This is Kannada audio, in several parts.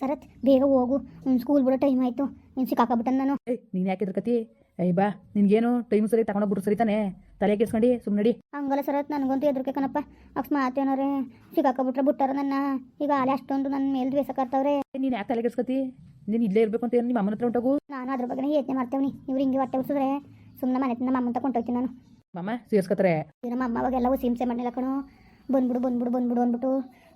ಸರತ್ ಬೇಗ ಹೋಗು. ಸ್ಕೂಲ್ ಬಿಡೋ ಟೈಮ್ ಆಯಿತು. ನೀನು ಸಿಕ್ಕಾಕಬಿಟ್ಟ ನಾನು. ಏಯ್ ನೀನು ಯಾಕೆ ಕತಿ ಏಯ್ ಬಾ. ನಿನ್ಗೇನು ಟೈಮ್ ಸರಿ ತಗೊಂಡೋಗ್ಬಿಟ್ರು ಸರಿ ತಾನೇ? ತಲೆ ಕೆಡ್ಸ್ಕೊಂಡು ಸುಮ್ಮನೆ ನಡಿ. ಹಂಗಲ್ಲ ಸರತ್ ನನಗಂತೂ ಎದುರ್ಕೆ ಕಣಪ್ಪ. ಅಕಸ್ಮಾತ್ ಏನಾರೇ ಸಿಕ್ಕಾಕಬಿಟ್ರೆ ಬಿಟ್ಟಾರ ನನ್ನ. ಈಗ ಆಲೆ ಅಷ್ಟೊಂದು ನನ್ನ ಮೇಲೆ ದ್ವೇಷ ಕರ್ತಾವ್ರೆ ನೀನು ಯಾಕೆ ತಲೆ ಕೆಡ್ಸ್ಕತಿ ನೀನು ಇಲ್ಲೇ ಇರಬೇಕು ಅಂತ ಏನು ನಿಮ್ಮ ಅಮ್ಮನ ಹತ್ರ ಹೊಂಟೋಗು ನಾನು ಅದ್ರ ಬಗ್ಗೆ ಯೋಚನೆ ಮಾಡ್ತೇವ್ನಿ ಇವ್ರು ಹಿಂಗೆ ಹೊಟ್ಟೆ ಉಸಿದ್ರೆ ಸುಮ್ಮನೆ ಮನೆ ನಮ್ಮ ಅಮ್ಮನ ತಗೊಂಡೋಗ್ತೀನಿ ನಾನು. ಮಮ್ಮ ಸೇರ್ಸ್ಕತ್ತಾರೆ ಈಗ ನಮ್ಮ ಅಮ್ಮ ಅವಾಗೆಲ್ಲ ಸಿಮ್ಸೆ ಮಾಡಲಿಲ್ಲ ಕಣೋ. ಬಂದ್ಬಿಡು ಬಂದ್ಬಿಡು ಬಂದ್ಬಿಡು ಅಂದ್ಬಿಟ್ಟು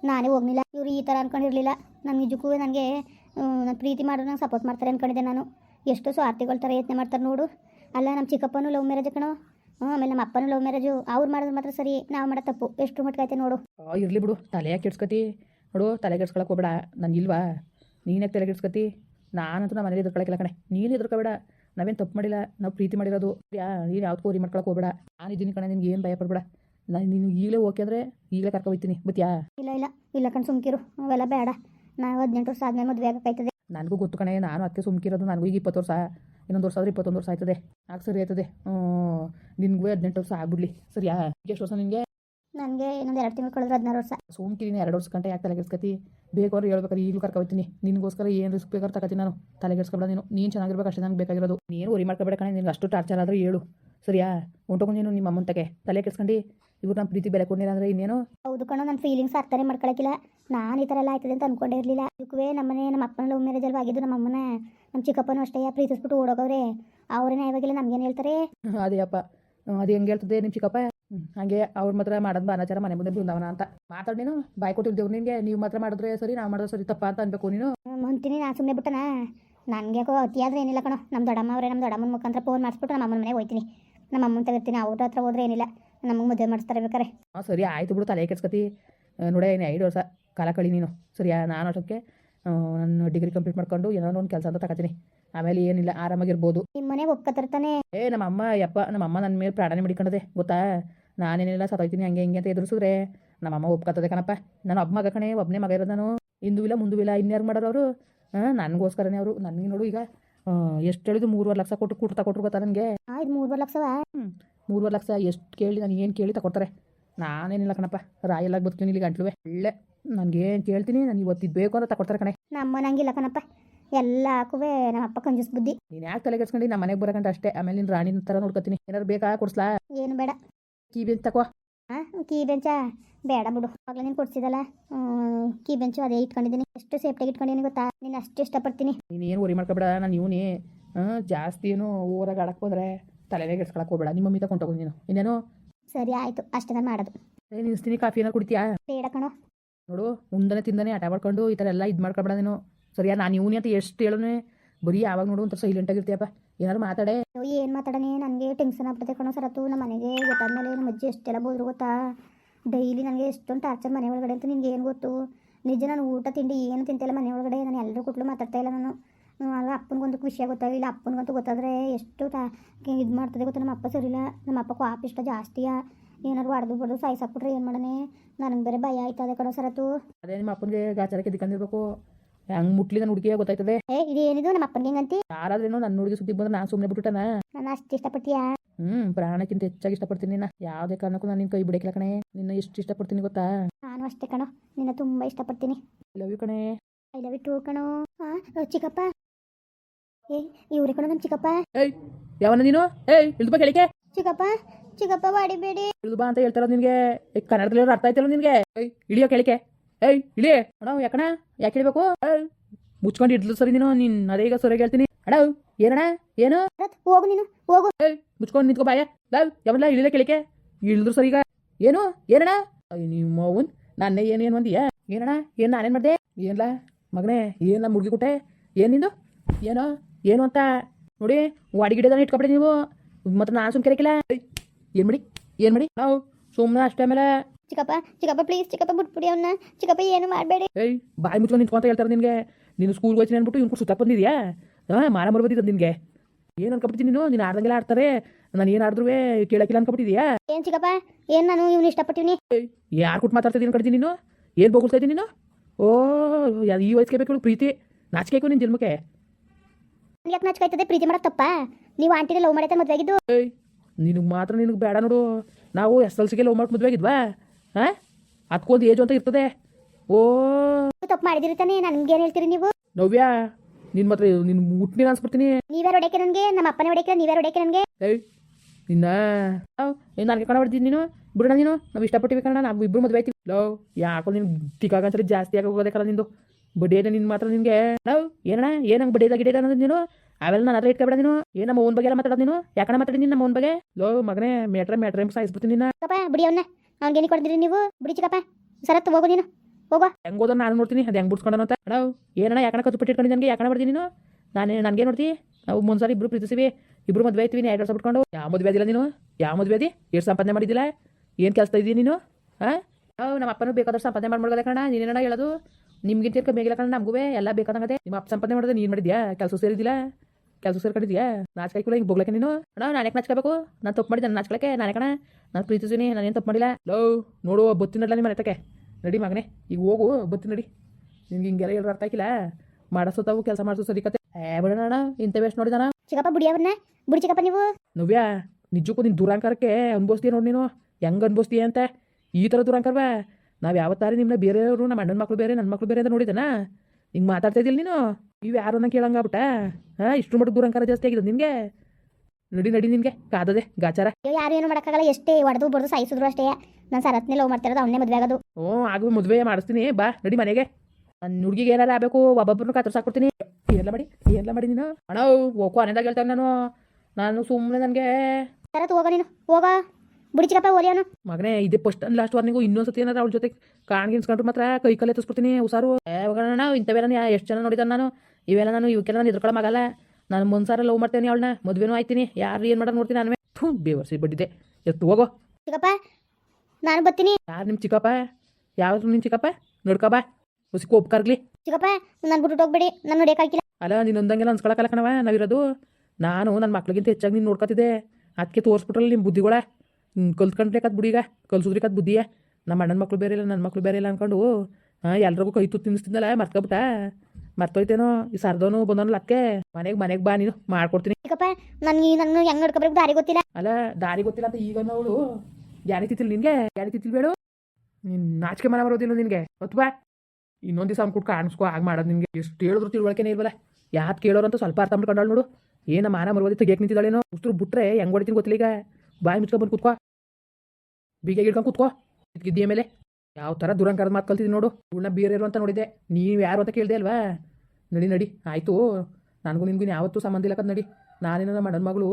ನಾನೇ ಹೋಗ್ಲಿಲ್ಲ. ಇವರು ಈ ಥರ ಅನ್ಕೊಂಡಿರಲಿಲ್ಲ. ನನ್ನ ನಿಜಕ್ಕೂ ನನಗೆ ನಾನು ಪ್ರೀತಿ ಮಾಡೋರು ನಂಗೆ ಸಪೋರ್ಟ್ ಮಾಡ್ತಾರೆ ಅಂದ್ಕೊಂಡಿದ್ದೆ ನಾನು. ಎಷ್ಟು ಸ್ವಾರ್ಥಿಗಳ ಥರ ಯತ್ನ ಮಾಡ್ತಾರೆ ನೋಡು. ಅಲ್ಲ ನಮ್ಮ ಚಿಕ್ಕಪ್ಪನೂ ಲವ್ ಮ್ಯಾರೇಜ್ ಕಣೋ. ಹ್ಞೂ ಆಮೇಲೆ ನಮ್ಮ ಅಪ್ಪನೂ ಲವ್ ಮ್ಯಾರೇಜು ಅವ್ರು ಮಾಡೋದು ಮಾತ್ರ ಸರಿ. ನಾವು ಮಾಡೋ ತಪ್ಪು. ಎಷ್ಟು ಮಟ್ಕೈತೆ ನೋಡು. ಇರಲಿ ಬಿಡು. ತಲೆ ಯಾಕೆ ಕೆಡ್ಸ್ಕತಿ? ನೋಡು, ತಲೆ ಕೆಡ್ಸ್ಕೊಳಕ್ಕೆ ಹೋಗ್ಬೇಡ. ನಾನು ಇಲ್ವಾ? ನೀನು ಯಾಕೆ ತಲೆ ಕೆಡ್ಸ್ಕತಿ? ನಾನಂತೂ ನಮ್ಮ ಮನೇಲಿ ಎದುರ್ಕೊಳಕ್ಕಿಲ್ಲ ಕಣೆ. ನೀನು ಎದುರ್ಕೋಬೇಡ. ನಾವೇನು ತಪ್ಪು ಮಾಡಿಲ್ಲ. ನಾವು ಪ್ರೀತಿ ಮಾಡಿರೋದು. ಯಾ, ನೀನು ಯಾವ್ದು ಕೋರಿ ಮಾಡ್ಕೊಳಕ್ಕೆ ಹೋಗ್ಬೇಡ. ನಾನು ಇದ್ದೀನಿ ಕಣೆ, ನಿನ್ಗೆ ಏನು ಭಯ ಪಡ್ಬೇಡ. ನಾನು ನೀನು ಈಗಲೇ ಓಕೆ ಅಂದರೆ ಈಗಲೇ ಕರ್ಕೊ ಹೋಗ್ತೀನಿ ಬತ್ತಿಯಾ? ಇಲ್ಲ ಇಲ್ಲ. ಇಲ್ಲ ಕಣ್ ಸುಮ್ಕಿರು. ಅವೆಲ್ಲ ಬೇಡ. ನಾವು ಹದಿನೆಂಟು ವರ್ಷ ಆದ್ಮೇಲೆ ಮದುವೆ ಆಗಬೇಕಾಯ್ತದೆ. ನನಗೂ ಗೊತ್ತು ಕಣೆ ನಾನು ಅದಕ್ಕೆ ಸುಮ್ಕಿರೋದು. ನನಗೂ ಈಗ ಇಪ್ಪತ್ತು ವರ್ಷ ಇನ್ನೊಂದು ವರ್ಷ ಆದರೆ ಇಪ್ಪತ್ತೊಂದು ವರ್ಷ ಆಯ್ತದೆ. ಆಗ ಸರಿ ಆಯ್ತದೆ. ನಿನಗೂ ಹದಿನೆಂಟು ವರ್ಷ ಆಗ್ಬಿಡ್ಲಿ. ಸರಿಯಾ? ಎಷ್ಟು ವರ್ಷ ನಿನಗೆ? ನನಗೆ ಇನ್ನೊಂದು ಎರಡು ತಿಂಗಳು ಕಳೆದ್ರೆ ಹದಿನಾರು ವರ್ಷ. ಸೋಮ್ಕಿರಿ ಎರಡು ವರ್ಷ ಗಂಟೆ ಯಾಕೆ ತಲೆ ಕೆಡ್ಸ್ಕತಿ? ಬೇಕಾದ್ರೆ ಹೇಳ್ಬೇಕಾದ್ರೆ ಈಗಲೂ ಕರ್ಕೊ ಹೋಗ್ತೀನಿ ನಿನಗೋಸ್ಕರ ಏನು ರಿಸ್ಕ್ ಬೇಕಾದ್ರೆ ತಗೋತೀನಿ ನಾನು. ತಲೆ ಕೆಡ್ಸ್ಕೊಬೇಡ ನೀನು. ನೀನು ಚೆನ್ನಾಗಿರ್ಬೇಕು ಅಷ್ಟೇ ನನಗೆ ಬೇಕಾಗಿರೋದು. ನೀನು ಉರಿ ಮಾಡ್ಕೋಬೇಡ ಕಣೆ ನಿನಗೆ ಅಷ್ಟು ಟಾರ್ಚರ್ ಆದರೆ ಹೇಳು ಸರಿಯಾ? ಹೊಂಟೋಗು ನೀನು ನಿಮ್ಮ ಅಮ್ಮನ ತಗೆ. ತಲೆ ಕೆಡ್ಸ್ಕೊಂಡು. ಇವ್ರು ನಮ್ಮ ಪ್ರೀತಿ ಬೆಲೆ ಕೊಡಲಿಲ್ಲ ಅಂದರೆ ಇನ್ನೇನು? ಹೌದು ಕಣೋ ನನ್ನ ಫೀಲಿಂಗ್ಸ್ ಅರ್ಥನೇ ಮಾಡ್ಕೊಳಕಿಲ್ಲ. ನಾನು ಈ ಥರ ಎಲ್ಲ ಆಯ್ತದೆ ಅಂತ ಅನ್ಕೊಂಡೇ ಇರಲಿಲ್ಲ. ಇದಕ್ಕೂ ನಮ್ಮನೆ ನಮ್ಮ ಅಪ್ಪನ ಲವ್ ಮ್ಯಾರೇಜ್ ಅಲ್ವಾ? ಆಗಿದ್ದು ನಮ್ಮ ಅಮ್ಮನ ನಮ್ಮ ಚಿಕ್ಕಪ್ಪನೂ ಅಷ್ಟೇ ಪ್ರೀತಿಸ್ಬಿಟ್ಟು ಓಡೋಗವ್ರೆ. ಅವ್ರನ್ನೇ ಇವಾಗಿಲ್ಲ ನಮ್ಗೇನು ಹೇಳ್ತಾರೆ? ಅದೇ ಅಪ್ಪ. ಅದು ಹೆಂಗೆ ಹೇಳ್ತದೆ ನಿಮ್ಮ ಚಿಕ್ಕಪ್ಪ? ಹಾಗೆ ಅವ್ರ ಮಾತ್ರ ಮಾಡೋದು ಅನಾಚಾರ ಮನೆ ಮುಂದೆ ಬೃಂದಾವನ ಅಂತ. ಮಾತಾಡಿ ನೀನು ಬಾಯ್ ಕೊಟ್ಟಿರ್ದೇವು ನಿಮಗೆ ನೀವು ಮಾತ್ರ ಮಾಡಿದ್ರೆ ಸರಿ ನಾವು ಮಾಡೋದು ಸರಿ ತಪ್ಪ ಅಂತ ಅನ್ಬೇಕು ನೀನು. ಅಂತೀನಿ ನಾನು ಸುಮ್ಮನೆ ಬಿಟ್ಟನ? ನನಗೆ ಅತಿಯಾದ್ರೆ ಏನಿಲ್ಲ ಕಣೋ. ನಮ್ಮ ದೊಡ್ಡಮ್ಮ ಅವರೇ ನಮ್ಮ ದೊಡ್ಡಮ್ಮನ ಮುಖಾಂತರ ಫೋನ್ ಮಾಡಿಸ್ಬಿಟ್ಟು ನಮ್ಮ ಅಮ್ಮನ ಮನೆಗೆ ಹೋಗ್ತೀನಿ ನಮ್ಮ ಅಮ್ಮನ ತೆಗಿರ್ತೀನಿ ಅವ್ರ ಹತ್ರ ಹೋದ್ರೆ ಏನಿಲ್ಲ. ನಮಗೆ ಮದುವೆ ಮಾಡಿಸ್ತಾರೆ ಬೇಕಾರೆ. ಹಾಂ ಸರಿ ಆಯಿತು ಬಿಡು ತಲೆ ಕೆಡ್ಸ್ಕತಿ. ನೋಡೇ ಇನ್ನು ಐದು ವರ್ಷ ಕಾಲ ಕಳಿ ನೀನು. ಸರಿಯಾ ನಾನು ಅಷ್ಟಕ್ಕೆ ನಾನು ಡಿಗ್ರಿ ಕಂಪ್ಲೀಟ್ ಮಾಡ್ಕೊಂಡು ಏನೋ ಒಂದು ಕೆಲಸ ಅಂತ ತಗೋತೀನಿ ಆಮೇಲೆ ಏನಿಲ್ಲ ಆರಾಮಾಗಿರ್ಬೋದು. ನಿಮ್ಮ ಮನೆಗೆ ಒಪ್ಕೊತಿರ್ತಾನೆ. ಏ ನಮ್ಮ ಅಮ್ಮ ಯಪ್ಪ ನಮ್ಮ ಅಮ್ಮ ನನ್ನ ಮೇಲೆ ಪ್ರಾಣನೇ ಮಡಿಕೊಂಡದೆ ಗೊತ್ತಾ? ನಾನೇನಿಲ್ಲ ಸತ್ತೋಯ್ತೀನಿ ಹಂಗೆ ಹಿಂಗೆ ಅಂತ ಎದುರಿಸಿದ್ರೆ ನಮ್ಮ ಅಮ್ಮ ಒಪ್ಕೊತದೆ ಕಣಪ್ಪ. ನಾನು ಒಬ್ಬ ಮಗ ಕಣೆ ಒಬ್ಬನೇ ಮಗ ಇರೋದು ನಾನು. ಇಂದು ಇಲ್ಲ ಮುಂದೂ ಇಲ್ಲ ಇನ್ಯಾರು ಮಾಡೋರು ಅವರು? ಹಾಂ ನನಗೋಸ್ಕರನೇ ಅವರು. ನನಗೆ ನೋಡು ಈಗ ಎಷ್ಟು ಹೇಳಿದ್ರು ಮೂರುವರೆ ಲಕ್ಷ ಕೊಟ್ಟು ಕೊಟ್ಟು ತಗೊಟ್ರು ಗೊತ್ತಾ ನನಗೆ? ಆಯ್ತು ಮೂರು ಲಕ್ಷವ? ಮೂರುವರೆ ಲಕ್ಷ ಎಷ್ಟು ಕೇಳಿ ನಾನು ಏನು ಕೇಳಿ ತಗೊಡ್ತಾರೆ ನಾನೇನಿಲ್ಲ ಕಣಪ್ಪ ರಾಯಲ್ಲಾಗಿ ಬರ್ತೀನಿ ಇಲ್ಲಿ ಗಂಟ್ಲುವೆ ಒಳ್ಳೆ ನನಗೆ ಏನು ಕೇಳ್ತೀನಿ ನಾನು ಇವತ್ತಿದ್ದು ಬೇಕು ಅಂತ ತಗೊಡ್ತಾರೆ ಕಣೆ. ನಮ್ಮ ನಂಗಿಲ್ಲ ಕಣಪ್ಪ ಎಲ್ಲ ಹಾಕುವೆ ನಮ್ಮ ಅಪ್ಪ ಕಂಜೂಸ್ ಬುದ್ಧಿ. ನೀನು ಯಾಕೆ ತಲೆ ಕೆಡ್ಸ್ಕೊಂಡು ನಮ್ಮ ಮನೆಗೆ ಬರೋಕಂಟ ಅಷ್ಟೇ. ಆಮೇಲೆ ನೀನು ರಾಣಿ ಥರ ನೋಡ್ಕೊತೀನಿ. ಏನಾದ್ರು ಬೇಕಾ ಕೊಡ್ಸ್ಲಾ? ಏನು ಬೇಡ. ಕೀ ಬೆಂಚ್ ತಕೋ. ಹಾಂ ಕೀ ಬೆಂಚಾ ಬೇಡ ಬಿಡು. ಆಗಲೇ ನೀನು ಕೊಡ್ಸಿದಲ್ಲ ಕೀ ಬೆಂಚು ಅದೇ ಇಟ್ಕೊಂಡಿದ್ದೀನಿ. ಎಷ್ಟು ಸೇಫ್ಟಿಯಾಗಿ ಇಟ್ಕೊಂಡಿದ್ದೀನಿ ಗೊತ್ತಾ? ನೀನು ಅಷ್ಟು ಇಷ್ಟಪಡ್ತೀನಿ. ನೀನು ಏನು ವರಿ ಮಾಡ್ಕೊಬೇಡ ನಾನು ಇವನೇ ಹಾಂ ಜಾಸ್ತಿ ಏನು ಊರಾಗ ಆಡಕ್ಕೆ ಹೋದ್ರೆ. ತಲೆನೇ ಕೆಡ್ಸ್ಕೊಳಕ್ಕೆ ಹೋಗ್ಬೇಡ. ನಿಮ್ಮ ಮಮ್ಮಿ ತಗೊಂಡು ನೀನು ಇನ್ನೇನು? ಸರಿ ಆಯ್ತು. ಅಷ್ಟೇ ಮಾಡೋದು. ಏ ನಿಲ್ಸ್ತೀನಿ ಕಾಫಿ ಏನಾರು ಕುಡಿತೀಯಾ? ಬೇಡ ಕಣೋ. ನೋಡು ಮುಂದನೆ ತಿಂದನೆ ಆಟ ಮಾಡ್ಕೊಂಡು ಈ ಥರ ಎಲ್ಲ ಇದು ಮಾಡ್ಕೊಬೇಡ ನೀನು. ಸರಿಯಾ? ನಾನು ಇವನೇ ಅಂತ ಎಷ್ಟು ಹೇಳೋನೆ? ಬರೀ ಯಾವಾಗ ನೋಡು ಒಂಥರ ಸೈಲೆಂಟ್ ಆಗಿರ್ತೀಯಪ್ಪ ಏನಾದ್ರು ಮಾತಾಡೆ. ಏನು ಮಾತಾಡನೆ? ನನಗೆ ಟೆನ್ಷನ್ ಆಗ್ಬಿಡುತ್ತೆ ಕಣೋ ಸರತ್ತು ನಮ್ಮ ಮನೆಗೆ ಗೊತ್ತಾದ್ಮೇಲೆ ನಮ್ಮ ಅಜ್ಜಿ ಎಷ್ಟೆಲ್ಲ ಬೋದ್ರು ಗೊತ್ತಾ? ಡೈಲಿ ನನಗೆ ಎಷ್ಟೊಂದು ಟಾರ್ಚರ್ ಮನೆ ಒಳಗಡೆ ಅಂತ ನಿನ್ಗೆ ಏನು ಗೊತ್ತು? ನಿಜ ನಾನು ಊಟ ತಿಂಡಿ ಏನು ತಿಂತಿಲ್ಲ ಮನೆ ಒಳಗಡೆ. ನಾನು ಎಲ್ಲರೂ ಕುಟ್ಲು ಮಾತಾಡ್ತಾ ಇಲ್ಲ ನಾನು. ಹ್ಮ್, ಅಪ್ಪನಿಗೊಂದು ಅಪ್ಪನಿಗೊಂದು ವಿಷಯ ಗೊತ್ತಾಗಿಲ್ಲ ಅಪ್ಪನಿಗಂತೂ ಗೊತ್ತಾದರೆ ಎಷ್ಟು ಟ ಇದು ಮಾಡ್ತದೆ ಗೊತ್ತಾ? ನಮ್ಮ ಅಪ್ಪ ಸರಿಲ್ಲ ನಮ್ಮ ಅಪ್ಪ ಕಾಪ್ ಇಷ್ಟ ಜಾಸ್ತಿಯಾ ಏನಾದ್ರು ಹೊಡೆದು ಬಡ್ದು ಸಾಯಿಸಾಕ್ಬಿಟ್ರೆ ಏನು ಮಾಡನೆ ನನಗೆ ಬೇರೆ ಭಯ ಆಯ್ತು ಅದೇ ಕಡೆ ಸರತು. ಅದೇ ನಿಮ್ಮ ಅಪ್ಪನಿಗೆ ಗಾಚಾರಕ್ಕೆ ದಿಕ್ಕಂದಿರ್ಬೇಕು ಹಂಗೆ ಮುಟ್ಲಿ ನನ್ನ ಹುಡುಗಿಯ ಗೊತ್ತಾಯ್ತದೆ. ಏ ಇದೇನಿದು? ನಮ್ಮ ಅಪ್ಪನಿಗೆ ಹೆಂಗಂತಿ? ಯಾರಾದ್ರೇನೋ ನನ್ನ ಹುಡುಗಿ ಸುದ್ದಿ ಬಂದ್ರೆ ನಾನು ಸುಮ್ಮನೆ ಬಿಟ್ಬಿಟ್ಟನ. ನಾನು ಅಷ್ಟು ಇಷ್ಟಪಡ್ತೀಯಾ? ಹ್ಞೂ ಪ್ರಾಣಕ್ಕಿಂತ ಹೆಚ್ಚಾಗಿ ಇಷ್ಟಪಡ್ತೀನಿ ನಿನ್ನ. ಯಾವುದೇ ಕಾರಣಕ್ಕೂ ನಾನು ನಿನ್ನ ಕೈ ಬಿಡಕ್ಕಿಲ್ಲ ಕಣೆ. ನಿನ್ನ ಎಷ್ಟು ಇಷ್ಟಪಡ್ತೀನಿ ಗೊತ್ತಾ? ನಾನು ಅಷ್ಟೇ ಕಣೋ. ನಿನ್ನ ತುಂಬ ಇಷ್ಟಪಡ್ತೀನಿ. ಲವ್ ಯು ಕಣೆ. ಐ ಲವ್ ಯು ಟು ಕಣೋ. ಚಿಕ್ಕಪ್ಪ. ಏ ಇವ್ರೆ ಕಣೋ ನಮ್ಮ ಚಿಕ್ಕಪ್ಪ. ಏಯ್ ಯಾವನ ನೀನು? ಏಯ್ ಇಳ್ದು ಬಾ ಕೆಳಗೆ ಚಿಕ್ಕಪ್ಪ ಚಿಕ್ಕಪ್ಪ ಬಾಡಿಬೇಡಿ ಇಳ್ದು ಬಾ ಅಂತ ಹೇಳ್ತಾರ ನಿನ್ಗೆ. ಏ ಕನ್ನಡದಲ್ಲಿ ಅರ್ಥ ಆಯ್ತಲ್ಲ ನಿನ್ಗೆ? ಏಯ್ ಇಳಿಯೋ ಕೇಳಿಕೆ ಏಯ್ ಇಳಿ ಅಣ್ಣ ಯಾಕಣ ಯಾಕೆ ಇಳಿಬೇಕು? ಏಯ್ ಮುಚ್ಕೊಂಡು ಇಡ್ಲು ಸರಿ ನೀನು. ನೀನು ಅದೇ ಈಗ ಸರಿಯಾಗಿ ಹೇಳ್ತೀನಿ. ಅಣ್ಣ ಏನಣ್ಣ? ಏನು? ಹೋಗು ನೀನು ಹೋಗು. ಏಯ್ ಮುಚ್ಕೊಂಡು ನಿಂತ್ಕೋ ಬಾಯ. ಲವ್ ಯಾವಲ್ಲ ಇಳಿದ ಕೇಳಿಕೆ ಇಳಿದ್ರು ಸರಿ ಈಗ. ಏನು? ಏನಣ್ಣ? ಅಯ್ಯ ನಿಮ್ಮ ಅವನ್ ನಾನೇ ಏನು ಏನು ಅಂದಿಯಾ? ಏನಣ್ಣ? ಏನು ನಾನೇನು ಮಾಡಿದೆ? ಏನ್ಲ ಮಗನೇ ಏನು ಮುಡ್ಗಿ ಕೊಟ್ಟೆ? ಏನು ನಿಂದು? ಏನೋ? ಏನು ಅಂತ? ನೋಡಿ ವಾಡಿಗಿಡದನ್ನ ಇಟ್ಕೊಬಿಡಿ ನೀವು. ಮತ್ತೆ ನಾನು ಸುಮ್ಮನೆ ಕೆರೆಕಿಲ್ಲ ಏನು ಮಾಡಿ? ಏನು ಮಾಡಿ? ನಾವು ಸುಮ್ಮನೆ ಅಷ್ಟೇ ಮೇಲೆ ಚಿಕ್ಕಪ್ಪ ಚಿಕ್ಕಪ್ಪ ಪ್ಲೀಸ್ ಚಿಕ್ಕಪ್ಪ ಬಿಟ್ಬಿಡಿ ಅವನ್ನ ಚಿಕ್ಕಪ್ಪ ಏನು ಮಾಡಬೇಡಿ. ಏಯ್ ಬಾಯಿ ಮುಚ್ಚಿ ನಿಂತ್ಕೊಂತ ಹೇಳ್ತಾರೆ ನಿನಗೆ. ನೀನು ಸ್ಕೂಲ್ಗೆ ಹೋಗ್ತೀನಿ ಅಂದ್ಬಿಟ್ಟು ಇವ್ನು ಸುತ್ತ ಬಂದಿದ್ಯಾ? ಹಾಂ ಮಾರ ಮರ್ಬೋದಿದ್ದು ನಿನಗೆ. ಏನು ಅನ್ಕೊಬಿಡ್ತೀನಿ ನೀನು? ನೀನು ಆಡ್ದಂಗೆಲ್ಲ ಆಡ್ತಾರೆ. ನಾನು ಏನು ಆಡಿದ್ರು ಕೇಳಕ್ಕಿಲ್ಲ ಅನ್ಕೊಬಿಟ್ಟಿದ್ಯಾ? ಏನು ಚಿಕ್ಕಪ್ಪ? ಏನು ನಾನು ಇವ್ನು ಇಷ್ಟಪಟ್ಟಿವ್ನಿ? ಯಾರು ಕೊಟ್ಟು ಮಾತಾಡ್ತಿದ್ದೀನಿ ಕಡ್ತೀನಿ ನೀನು? ಏನು ಬೋಗಿಸ್ತಾ ಇದ್ದೀನಿ ನೀನು? ಓ ಈ ವಯಸ್ಸಿಗೆ ಬೇಕು ಪ್ರೀತಿ. ನಾಚಿಕೆ ನಿನ್ನ ಜನ್ಮಕ್ಕೆ. ಯಾಕೆ ನಾಚ್ಕಾಯ್ತದೆ? ಪ್ರೀತಿ ಮಾಡೋದು ತಪ್ಪ? ನೀವು ಆಂಟಿಗೆ ಲವ್ ಮಾಡೈತೆ ಮದುವೆ ಆಗಿದ್ದು. ಏಯ್ ನಿನಗೆ ಮಾತ್ರ ನಿನಗೆ ಬೇಡ ನೋಡು. ನಾವು ಎಸ್ ಎಲ್ ಸಿಗೆ ಲವ್ ಮಾಡಿ ಮದುವೆ ಆಗಿದ್ವಾ? ಹಾಂ? ಅದಕ್ಕೊಂದು ಏಜು ಅಂತ ಇರ್ತದೆ. ಓ. ತಪ್ಪು ಮಾಡಿದಿರಿ ತಾನೇ ನನ್ಗೆ ಏನು ಹೇಳ್ತೀರಿ ನೀವು? ನವ್ಯ ನಿನ್ ಮಾತ್ರ ನಿನ್ನ ಮುಟ್ನಿನ ಅನ್ಸ್ಬಿಡ್ತೀನಿ. ನೀವೇ ಹೊಡೆಯಕ್ಕೆ ನನಗೆ? ನಮ್ಮ ಅಪ್ಪನೇ ಹೊಡೆಯಕ್ಕೆ ನೀವೇ ಹೊಡೆಯಕ್ಕೆ ನನಗೆ? ಏಯ್ ನಿನ್ನ. ನನಗೆ ಕಣ ಹೊಡ್ದಿದ್ದು ನೀನು. ಬಿಡೋಣ ನೀನು. ನಾವು ಇಷ್ಟಪಟ್ಟಿವಿ ಕಣ ನಾವು ಇಬ್ಬರು ಮದುವೆ ಆಯ್ತೀವಿ. ಲೋ ಯಾಕೋ ನಿನ್ ಟಿಕಾಗಂತಾರೆ ಜಾಸ್ತಿ ಆಗಿ ಹೋಗೋದೇ ಕಣ ನಿಂದು. ಬಡ್ಡಿ ಇದೆ ನಿನ್ನ ಮಾತ್ರ ನಿನ್ಗೆ? ನಾವು? ಏನಣ್ಣ? ಏನಂಗೆ ಬಡ್ಡಿ ಗಿಡ ಅನ್ನೋದು ನೀನು? ಅವೆಲ್ಲ ನನ್ನ ಹತ್ರ ಇಟ್ಕೊಬೇಡ ನೀನು? ಏನು ನಮ್ಮ ಓನ್ ಬಗ್ಗೆ ಎಲ್ಲ ಮಾತಾಡೋದು ನೀನು? ಯಾಕಣ ಮಾತಾಡಿ ನಿನ್ನ ನಮ್ಮ ಓನ್ ಬಗ್ಗೆ? ಲೋ ಮಗನೇ ಮೇಟ್ರೆ ಮೇಟ್ರೆ ಸಾಯಿಸ್ಬಿಡ್ತೀನಿ ನಿನ್ನ? ಕಪ್ಪ ಬಿಡಿ ಅವನ್ನ ಅವ್ನಿಗೇನು ಕೊಡ್ತೀರಿ ನೀವು? ಬಿಡಿ ಚಿಕ್ಕಪ್ಪ. ಸರತ್ತು ಹೋಗು ನೀನು. ಹೋಗ ಹೆಂಗ್ ಹೋದ ನಾನು ನೋಡ್ತೀನಿ? ಅದು ಹೆಂಗ್ ಬಿಡ್ಸ್ಕೊಂಡು ಅಂತ. ಅಣ್ಣ ಏನಣ್ಣ ಯಾಕಣ ಕತ್ತು ಪಟ್ಟಿಟ್ಕೊಂಡು ನನಗೆ? ಯಾಕಣ ಬರ್ತೀನಿ ನೀನು? ನಾನು ನನಗೆ ನೋಡ್ತಿ? ನಾವು ಮುಂದ್ಸಾರಿ ಇಬ್ರು ಪ್ರೀತಿಸಿವಿ ಇಬ್ರು ಮದುವೆ ಆಯ್ತೀವಿ ಎರಡು ವರ್ಷ ಬಿಟ್ಕೊಂಡು. ಯಾವ ಮದುವೆ ಅದಿಲ್ಲ ನೀನು? ಯಾವ ಮದುವೆ ಅದಿ ಎಷ್ಟು ಸಂಪಾದನೆ ಮಾಡಿದ್ದಿಲ್ಲ ಏನು ಕೆಲಸ ಇದೀನಿ ನೀನು? ಹಾಂ ನಾವು ನಮ್ಮ ಅಪ್ಪನೂ ಬೇಕಾದ್ರೆ ಸಂಪಾದನೆ ಮಾಡಿ ಮಾಡ್ಬೋದ ಕಣ ನೀನೇನ ಹೇಳೋದು? ನಿಮ್ಗಿಂತ ಕಮ್ಮಿಗಿಲ್ಲ ಕಣ ನಮಗೂ ಎಲ್ಲ ಬೇಕಾದಂಗದೆ. ನಿಮ್ಮ ಅಪ್ಪ ಸಂಪಾದನೆ ಮಾಡಿದ್ರೆ ನೀನು ಮಾಡಿದ್ಯಾ? ಕೆಲಸ ಸೇರಿದಿಲ್ಲ. ಕೆಲಸ ಸೇರ್ಕೊಂಡಿದ್ಯಾ? ಕೂಡ ಹಿಂಗೆ ಬೋಗ್ಲಕ್ಕೆ ನೀನು? ಅಣ್ಣ ನಾನೇ ನಾಚ್ಕೋಬೇಕು ನಾನು ತಪ್ಪು ಮಾಡಿದ್ದೆ ನಾನು ನಾಚ್ಕೊಳಕ್ಕೆ ನಾನೇ ಕಣ ನಾನು ಪ್ರೀತಿಸೀನಿ ನಾನೇನು ತಪ್ಪು ಮಾಡಿಲ್ಲ. ಲೋ ನೋಡು ಬತ್ತಿನಲ್ಲ ನಿಮ್ಮ ಮನೆ ನಡಿ ಮಗನೇ ಈಗ ಹೋಗು ಬತ್ತಿ ನಡಿ. ನಿನ್ಗೆ ಹಿಂಗೆಲ್ಲ ಎಲ್ಲರೂ ಅರ್ಥ ಆಗಿಲ್ಲ ಮಾಡಿಸೋತಾವು ಕೆಲಸ ಮಾಡಿಸೋ ಸರಿ ಕತೆ. ಏ ಬಿಡೋಣ ಅಣ್ಣ ಇಂಥ ವೇಸ್ಟ್ ನೋಡಿದಾನ? ಚಿಕ್ಕಪ್ಪ ಬಿಡಿ ಅವ್ರನ್ನ? ಬಿಡಿ ಚಿಕ್ಕಪ್ಪ ನೀವು? ನೋವ್ಯಾ ನಿಜಕ್ಕೂ ನಿನ್ನ ದುರಾಂಕಾರಕ್ಕೆ ಅನ್ಭವಿಸ್ತೀಯ ನೋಡಿ ನೀನು. ಹೆಂಗೆ ಅನ್ಭವಿಸ್ತೀಯ ಅಂತ? ಈ ಥರ ದುರಾಂಕಾರವ? ನಾವು ಯಾವತ್ತಾರಿ ನಿಮ್ಮನ್ನ ಬೇರೆಯವರು ನಮ್ಮ ಅಣ್ಣನ ಮಕ್ಕಳು ಬೇರೆ ನನ್ನ ಮಕ್ಕಳು ಬೇರೆ ಅಂತ ನೋಡಿದನ? ಹಿಂಗೆ ಮಾತಾಡ್ತಾ ಇದ್ದಿಲ್ಲ ನೀನು? ಇವು ಯಾರನ್ನ ಕೇಳಂಗಾಗ್ಬಿಟ್ಟ ಹಾಂ ಇಷ್ಟು ಮಟ್ಟ ದೂರಂಕಾರ ಜಾಸ್ತಿ ಆಗಿದೆ ನಿನಗೆ? ನಡಿ ನಡಿ ನಿನಗೆ ಕಾದದೆ ಗಾಚಾರ. ಯಾರು ಏನು ಮಾಡೋಕ್ಕಾಗಲ್ಲ ಎಷ್ಟೇ ಹೊಡೆದು ಬಡ್ದು ಸಾಯಿಸಿದ್ರು ಅಷ್ಟೇ. ನಾನು ಸರತ್ನೇ ಲವ್ ಮಾಡ್ತಿರೋದು ಅವನ್ನೇ ಮದುವೆ ಆಗೋದು. ಓ ಆಗ ಮದುವೆ ಮಾಡಿಸ್ತೀನಿ ಬಾ ನಡಿ ಮನೆಗೆ. ನನ್ನ ಹುಡುಗಿಗೆ ಏನಾರ ಆಗಬೇಕು ಒಬ್ಬೊಬ್ಬರನ್ನು ಕತ್ತರ್ಸಾಕ್ಬಿಡ್ತೀನಿ ಎಲ್ಲ ಮಾಡಿ ಎಲ್ಲ ಮಾಡಿ ನೀನು? ಅಣ್ಣ ಓಕೋ ಅನ್ನದಾಗ ಹೇಳ್ತಾನೆ ನಾನು. ನಾನು ಸುಮ್ಮನೆ ನನಗೆ. ಸರತ್ ಹೋಗೋ ನೀನು ಹೋಗೋ. ಬಿಡಿ ಚಿಕ್ಕಪ್ಪ ಓಲಿ ಮಗನೇ ಇದೇ ಫಸ್ಟ್ ಅಂಡ್ ಲಾಸ್ಟ್ ವಾರ್ನಿಂಗು ಇನ್ನೊಂದು ಸತಿ ಏನಾರ ಅವ್ಳ ಜೊತೆ ಕಾಣ್ಗಿನ್ಸ್ಕೊಂಡ್ರು ಮಾತ್ರ ಕೈ ಕಲೆ ಎತ್ತಿಸ್ಬಿಡ್ತೀನಿ ಹುಷಾರು. ಏ ಹೋಗೋಣ ಇಂಥವೆಲ್ಲ ಎಷ್ಟು ಜನ ನೋಡಿದ ನಾನು? ಇವೆಲ್ಲ ನಾನು ಇವಕ್ಕೆಲ್ಲ ನಾನು ನಾನು ಮುಂದ್ಸಾರ ಲವ್ ಮಾಡ್ತೇನೆ ಅವಳನ್ನ ಮದುವೆನೂ ಆಯ್ತೀನಿ. ಯಾರು ಏನು ಮಾಡೋ ನೋಡ್ತೀನಿ ನಾನು ಥೂ ಬೇವರ್ಸಿ ಬಡ್ಡಿದೆ ಎತ್ತು ಹೋಗೋ. ಚಿಕ್ಕಪ್ಪ ನಾನು ಬರ್ತೀನಿ. ಯಾರು ನಿಮ್ಮ ಚಿಕ್ಕಪ್ಪ? ಯಾವ್ದು ನಿಮ್ಮ ಚಿಕ್ಕಪ್ಪ? ನೋಡ್ಕೋ ಬಾ. ಹುಸಿ ಕೋಪ್ ಕರ್ಗ್ಲಿ. ಚಿಕ್ಕಪ್ಪ ನಾನು ಬಿಟ್ಟು ಹೋಗ್ಬೇಡಿ. ನಾನು ನೋಡೋಕ್ಕಾಗಿಲ್ಲ ಅಲ್ಲ ನೀನು ಒಂದಂಗೆಲ್ಲ ಅನ್ಸ್ಕೊಳಕಲ್ಲ ಕಣವ ನಾವಿರೋದು. ನಾನು ನನ್ನ ಮಕ್ಳಿಗಿಂತ ಹೆಚ್ಚಾಗಿ ನೀನು ನೋಡ್ಕೊತಿದ್ದೆ. ಅದಕ್ಕೆ ತೋರಿಸ್ಬಿಟ್ರಲ್ಲ ನಿಮ್ಮ ಬುದ್ಧಿಗಳ. ಕಲ್ತ್ಕೊಂಡ್ರೆ ಕತ್ ಬುಡಿಗ ಕಲ್ಸಿದ್ರಿ ಕತ್ ಬುದ್ಧಿಯ ನಮ್ಮ ಅಣ್ಣನ ಮಕ್ಳು ಬೇರೆ ಇಲ್ಲ ನನ್ನ ಮಕ್ಳು ಬೇರೆ ಇಲ್ಲ ಅನ್ಕೊಂಡು ಹಾಂ ಎಲ್ರಿಗೂ ಕೈ ತುತ್ತು ತಿನ್ನಿಸ್ತಿದ್ದಲ್ಲ ಮರ್ಕೊಬಿಟ್ಟ ಮರ್ತೋಯ್ತೇನೋ ಈ ಸರ್ದೋನು ಬಂದೋನು ಲಕ್ಕೇ ಮನೆಗೆ ಮನೆಗೆ ಬಾ ನೀನು ಮಾಡ್ಕೊಡ್ತೀನಿ. ನನಗೆ ನನ್ನ ಹೆಂಗೆ ನಡ್ಕೊಬೇಕು? ದಾರಿ ಗೊತ್ತಿಲ್ಲ. ಅಲ್ಲ ದಾರಿ ಗೊತ್ತಿಲ್ಲ ಅಂತ ಈಗ ಅವಳು ಯಾರಿ ತಿತ್ತಿಲ್ಲ ನಿನಗೆ? ಯಾರಿ ತಿತ್ತಿಲ್ ಬೇಡು. ನೀನು ನಾಚಿಕೆ ಮನೆ ಬರೋದಿಲ್ಲ ನಿನಗೆ. ಗೊತ್ತಾ ಇನ್ನೊಂದು ದಿವಸ ಅಂದ್ಬಿಟ್ಟು ಕಾಣಿಸ್ಕೊ ಆಗ ಮಾಡೋದು ನಿಮಗೆ ಎಷ್ಟು ಹೇಳಿದ್ರು ತಿಳುವಳಿಕೆನೇ ಇಲ್ವಲ್ಲ. ಯಾತ್ ಕೇಳೋರು ಅಂತ ಸ್ವಲ್ಪ ಅರ್ಥ ಮಾಡ್ಕೊಂಡಾಳು ನೋಡು. ಏನ ಮಾನ ಮರವದಿ ತೆಗಿಯಕ್ಕೆ ನಿಂತಿದ್ದಾಳೇನೋ. ಉಸ್ತರು ಬಿಟ್ರೆ ಹೆಂಗ್ ಹೊಡಿತೀನಿ ಗೊತ್ತಿಲ್ಲ ಈಗ. ಬಾಯಿ ಮುಚ್ಕೊಂಡು ಬಂದು ಕೂತ್ಕೋ. ಬೀಗ ಹಿಡ್ಕೊಂಡು ಕೂತ್ಕೋ. ಇದ್ಗಿದ್ದೀಯ ಮೇಲೆ? ಯಾವ ಥರ ದುರಂಕಾರದ ಮಾತು ಕಲ್ತಿದ್ದೀನಿ ನೋಡು. ಇವಳನ್ನ ಇರು ಅಂತ ನೋಡಿದೆ ನೀವು ಯಾರು ಅಂತ ಕೇಳಿದೆ ಅಲ್ವಾ? ನಡಿ ನಡಿ. ಆಯಿತು. ನನಗೂ ನಿನಗೂ ಯಾವತ್ತೂ ಸಂಬಂಧ ಇಲ್ಲ ಕದ್ ನಡಿ. ನಾನೇನೋ ನಮ್ಮ ಅಣ್ಣನ ಮಗಳು.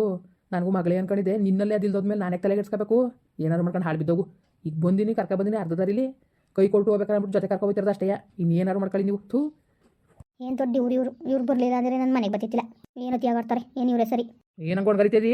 ನನಗೂ ಮಗಳೇ ಅನ್ಕೊಂಡಿದ್ದೆ. ನಿನ್ನಲ್ಲೇ ಅದಿಲ್ದೋದ್ಮೇಲೆ ನಾನೇ ತಲೆಗೆಡ್ಸ್ಕೋಬೇಕು ಏನಾದ್ರು ಮಾಡ್ಕೊಂಡು ಹಾಳು ಬಿದ್ದೋಗು. ಈಗ ಬಂದಿನಿ ಕರ್ಕೊ ಬಂದಿನಿ ಅರ್ಧ ದಾರಿಲಿ. ಕೈ ಕೊಟ್ಟು ಹೋಗ್ಬೇಕಂದ್ಬಿಟ್ಟು ಜೊತೆ ಕರ್ಕೊ ಹೋಗ್ತಿರೋದು ಅಷ್ಟೇ. ಇನ್ನೇನಾರು ಮಾಡ್ಕೊಳ್ಳಿ ನೀವು. ಥೂ. ಏನು ದೊಡ್ಡ ಇವ್ರು ಇವ್ರು ಇವ್ರು ಬರಲಿಲ್ಲ ಅಂದರೆ ನನ್ನ ಮನೆಗೆ ಬರ್ತಿತ್ತಿಲ್ಲ ಏನು ತಿಯಾಗಾಡ್ತಾರೆ ಏನು ಇವರೇ ಸರಿ. ಏನು ಅನ್ಕೊಂಡು ಕರಿತೀರಿ